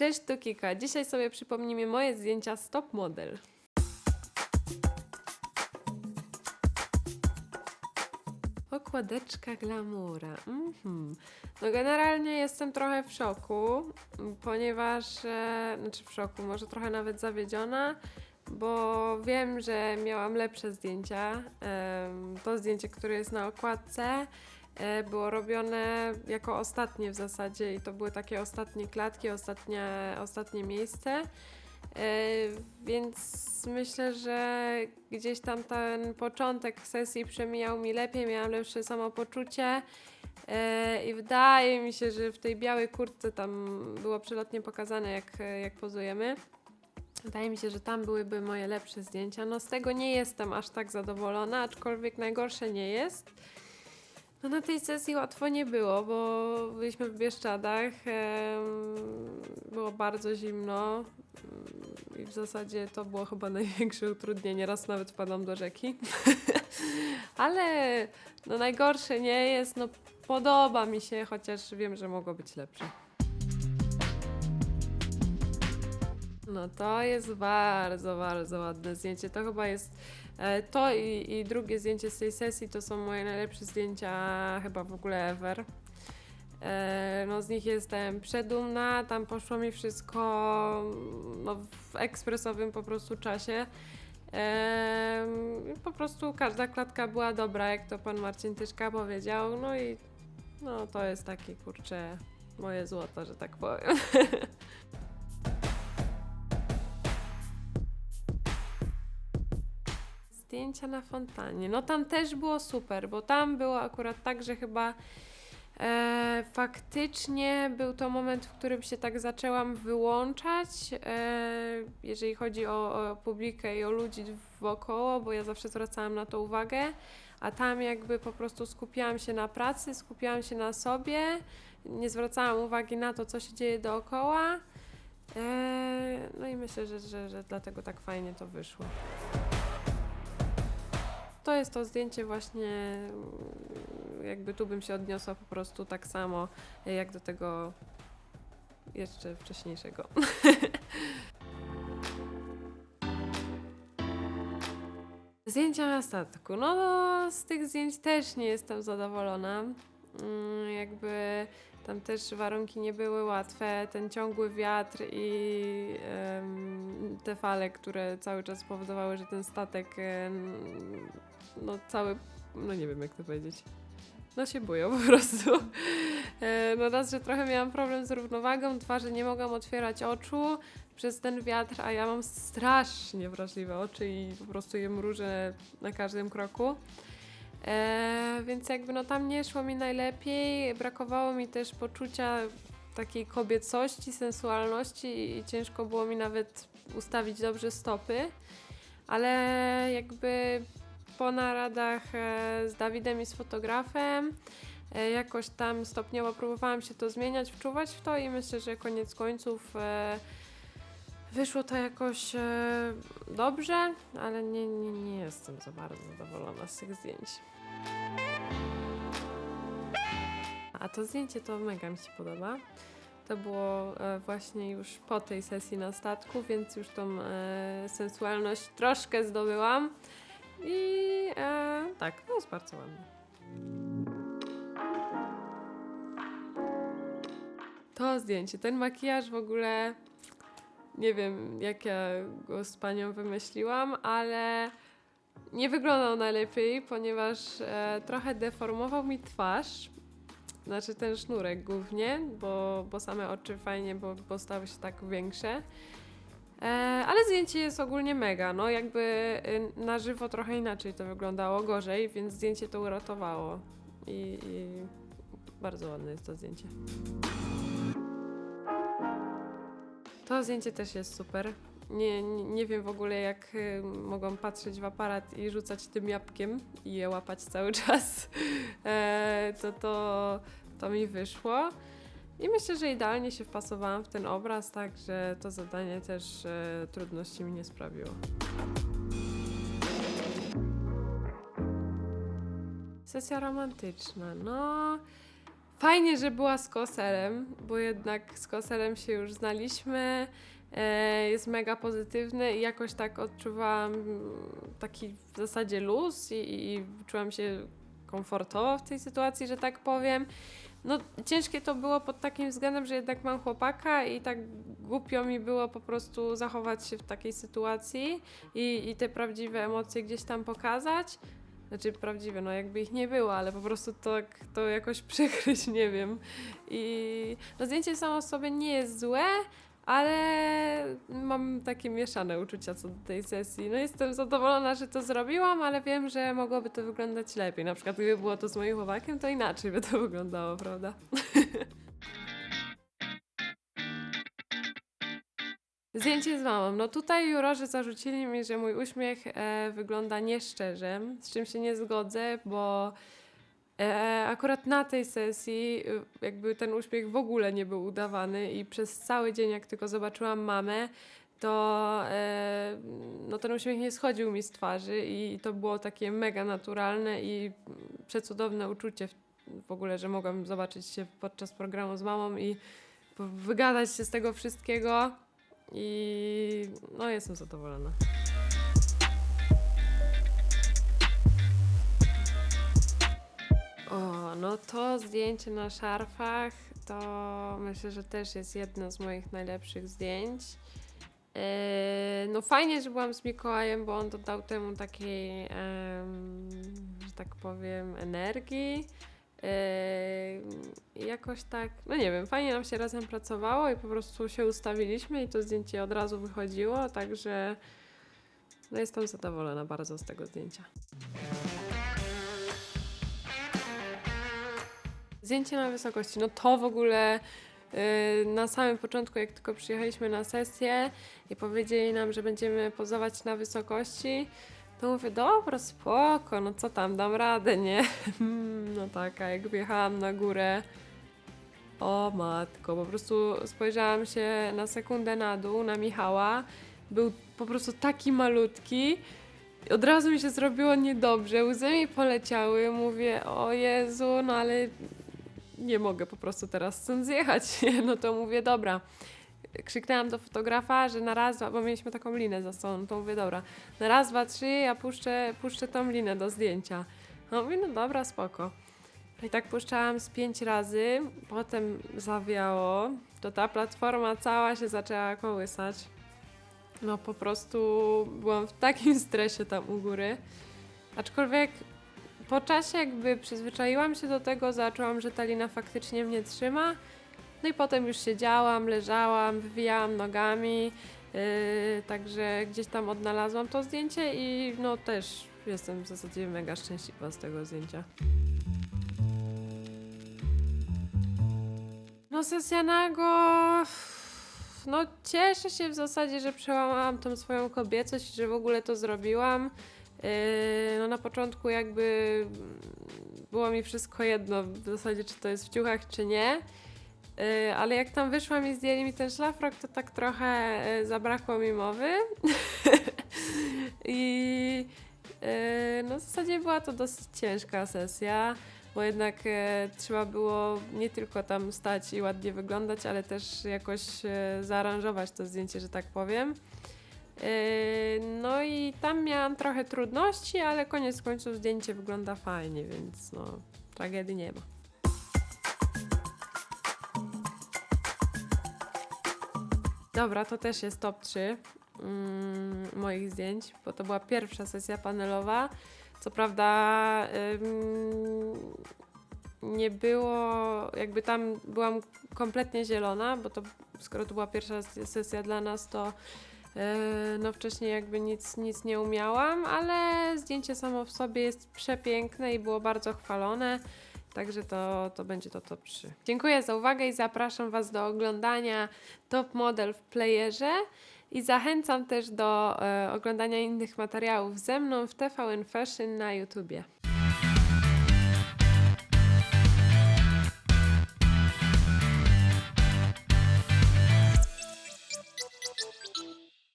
Cześć, to Kika. Dzisiaj sobie przypomnimy moje zdjęcia stop model. Okładeczka glamura. Mhm. No generalnie jestem trochę w szoku, ponieważ, e, znaczy w szoku, może trochę nawet zawiedziona, bo wiem, że miałam lepsze zdjęcia. Em, To zdjęcie, które jest na okładce, e, było robione jako ostatnie w zasadzie i to były takie ostatnie klatki, ostatnie, ostatnie miejsce. E, Więc myślę, że gdzieś tam ten początek sesji przemijał mi lepiej, miałam lepsze samopoczucie. E, I wydaje mi się, że w tej białej kurtce tam było przelotnie pokazane, jak, jak pozujemy. Wydaje mi się, że tam byłyby moje lepsze zdjęcia. No z tego nie jestem aż tak zadowolona, aczkolwiek najgorsze nie jest. No na tej sesji łatwo nie było, bo byliśmy w Bieszczadach, było bardzo zimno mm, i w zasadzie to było chyba największe utrudnienie, raz nawet wpadłam do rzeki. Ale no najgorsze nie jest, no podoba mi się, chociaż wiem, że mogło być lepsze. No to jest bardzo, bardzo ładne zdjęcie. To chyba jest e, to i, i drugie zdjęcie z tej sesji to są moje najlepsze zdjęcia chyba w ogóle ever. E, No z nich jestem przedumna, tam poszło mi wszystko no, w ekspresowym po prostu czasie. I Po prostu każda klatka była dobra, jak to pan Marcin Tyszka powiedział. No i no to jest takie kurcze moje złoto, że tak powiem. Zdjęcia na fontannie. No tam też było super, bo tam było akurat tak, że chyba e, faktycznie był to moment, w którym się tak zaczęłam wyłączać, e, jeżeli chodzi o, o publikę i o ludzi wokoło, bo ja zawsze zwracałam na to uwagę, a tam jakby po prostu skupiałam się na pracy, skupiałam się na sobie, nie zwracałam uwagi na to, co się dzieje dookoła. E, no i myślę, że, że, że dlatego tak fajnie to wyszło. To jest to zdjęcie właśnie, mm, jakby tu bym się odniosła po prostu tak samo, e, jak do tego jeszcze wcześniejszego. Zdjęcia na statku. No, z tych zdjęć też nie jestem zadowolona. Mm, Jakby tam też warunki nie były łatwe. Ten ciągły wiatr i em, te fale, które cały czas powodowały, że ten statek, em, no cały, no nie wiem jak to powiedzieć. No się boją po prostu. E, No raz, że trochę miałam problem z równowagą, dwa, że nie mogłam otwierać oczu przez ten wiatr, a ja mam strasznie wrażliwe oczy i po prostu je mrużę na każdym kroku. E, więc jakby no tam nie szło mi najlepiej, brakowało mi też poczucia takiej kobiecości, sensualności i ciężko było mi nawet ustawić dobrze stopy, ale jakby po naradach e, z Dawidem i z fotografem e, jakoś tam stopniowo próbowałam się to zmieniać, wczuwać w to i myślę, że koniec końców e, wyszło to jakoś dobrze, ale nie, nie, nie jestem za bardzo zadowolona z tych zdjęć. A to zdjęcie to mega mi się podoba. To było e, właśnie już po tej sesji na statku, więc już tą e, sensualność troszkę zdobyłam. I e, tak, to jest bardzo ładne. To zdjęcie, ten makijaż w ogóle nie wiem, jak ja go z panią wymyśliłam, ale nie wyglądał najlepiej, ponieważ e, trochę deformował mi twarz. Znaczy ten sznurek głównie, bo, bo same oczy fajnie, bo, bo stały się tak większe. E, ale zdjęcie jest ogólnie mega, no jakby y, na żywo trochę inaczej to wyglądało, gorzej, więc zdjęcie to uratowało. I, i bardzo ładne jest to zdjęcie. To zdjęcie też jest super. Nie, nie, wiem w ogóle, jak y, mogłam patrzeć w aparat i rzucać tym jabłkiem i je łapać cały czas. E, to, to, to mi wyszło. I myślę, że idealnie się wpasowałam w ten obraz, także to zadanie też e, trudności mi nie sprawiło. Sesja romantyczna. No, Fajnie, że była z koserem, bo jednak z koserem się już znaliśmy. E, jest mega pozytywny i jakoś tak odczuwałam taki w zasadzie luz i, i czułam się komfortowo w tej sytuacji, że tak powiem. No, ciężkie to było pod takim względem, że jednak mam chłopaka i tak głupio mi było po prostu zachować się w takiej sytuacji i, i te prawdziwe emocje gdzieś tam pokazać. Znaczy prawdziwe, no jakby ich nie było, ale po prostu tak to jakoś przykryć, nie wiem. I no zdjęcie samo w sobie nie jest złe, ale mam takie mieszane uczucia co do tej sesji. No jestem zadowolona, że to zrobiłam, ale wiem, że mogłoby to wyglądać lepiej. Na przykład gdyby było to z moim chłopakiem, to inaczej by to wyglądało, prawda? Zdjęcie z mamą. No tutaj jurorzy zarzucili mi, że mój uśmiech e, wygląda nieszczerze, z czym się nie zgodzę, bo akurat na tej sesji y, jakby ten uśmiech w ogóle nie był udawany i przez cały dzień, jak tylko zobaczyłam mamę, to e, no ten uśmiech nie schodził mi z twarzy i to było takie mega naturalne i przecudowne uczucie w, ogóle, że mogłam zobaczyć się podczas programu z mamą i wygadać się z tego wszystkiego i no jestem zadowolona. No to zdjęcie na szarfach to myślę, że też jest jedno z moich najlepszych zdjęć. Eee, no fajnie, że byłam z Mikołajem, bo on dodał temu takiej, że tak powiem, energii. I jakoś tak, no nie wiem, fajnie nam się razem pracowało i po prostu się ustawiliśmy i to zdjęcie od razu wychodziło, także no jestem zadowolona bardzo z tego zdjęcia. Zdjęcie na wysokości, no to w ogóle yy, na samym początku, jak tylko przyjechaliśmy na sesję i powiedzieli nam, że będziemy pozować na wysokości, to mówię, dobra, spoko, no co tam, dam radę, nie? Hmm, no tak, a jak wjechałam na górę, o matko, po prostu spojrzałam się na sekundę na dół, na Michała, był po prostu taki malutki, od razu mi się zrobiło niedobrze, łzy mi poleciały, mówię, o Jezu, no ale nie mogę po prostu teraz stąd zjechać. No to mówię, dobra. Krzyknęłam do fotografa, że na raz, dwa, bo mieliśmy taką linę za sobą, to mówię, dobra, na raz, dwa, trzy, ja puszczę, puszczę tą linę do zdjęcia. No mówię, no dobra, spoko. I tak puszczałam z pięć razy, potem zawiało, to ta platforma cała się zaczęła kołysać. No po prostu byłam w takim stresie tam u góry. Aczkolwiek po czasie jakby przyzwyczaiłam się do tego, zaczęłam, że ta lina faktycznie mnie trzyma. No i potem już siedziałam, leżałam, wywijałam nogami, yy, także gdzieś tam odnalazłam to zdjęcie i no też jestem w zasadzie mega szczęśliwa z tego zdjęcia. No sesja nago... No cieszę się w zasadzie, że przełamałam tą swoją kobiecość, że w ogóle to zrobiłam. Yy, no na początku jakby było mi wszystko jedno, w zasadzie czy to jest w ciuchach, czy nie. Yy, ale jak tam wyszłam i zdjęli mi ten szlafrok, to tak trochę yy, zabrakło mi mowy. I no w zasadzie była to dosyć ciężka sesja, bo jednak trzeba było nie tylko tam stać i ładnie wyglądać, ale też jakoś zaaranżować to zdjęcie, że tak powiem. Yy, No i tam miałam trochę trudności, ale koniec końców zdjęcie wygląda fajnie, więc no tragedii nie ma. Dobra, to też jest top 3 mm, moich zdjęć, bo to była pierwsza sesja panelowa. Co prawda nie było, jakby tam byłam kompletnie zielona, bo to skoro to była pierwsza sesja dla nas, to no wcześniej jakby nic, nic nie umiałam, ale zdjęcie samo w sobie jest przepiękne i było bardzo chwalone. Także to, to będzie to top 3. Dziękuję za uwagę i zapraszam Was do oglądania Top Model w playerze i zachęcam też do e, oglądania innych materiałów ze mną w TVN Fashion na YouTubie.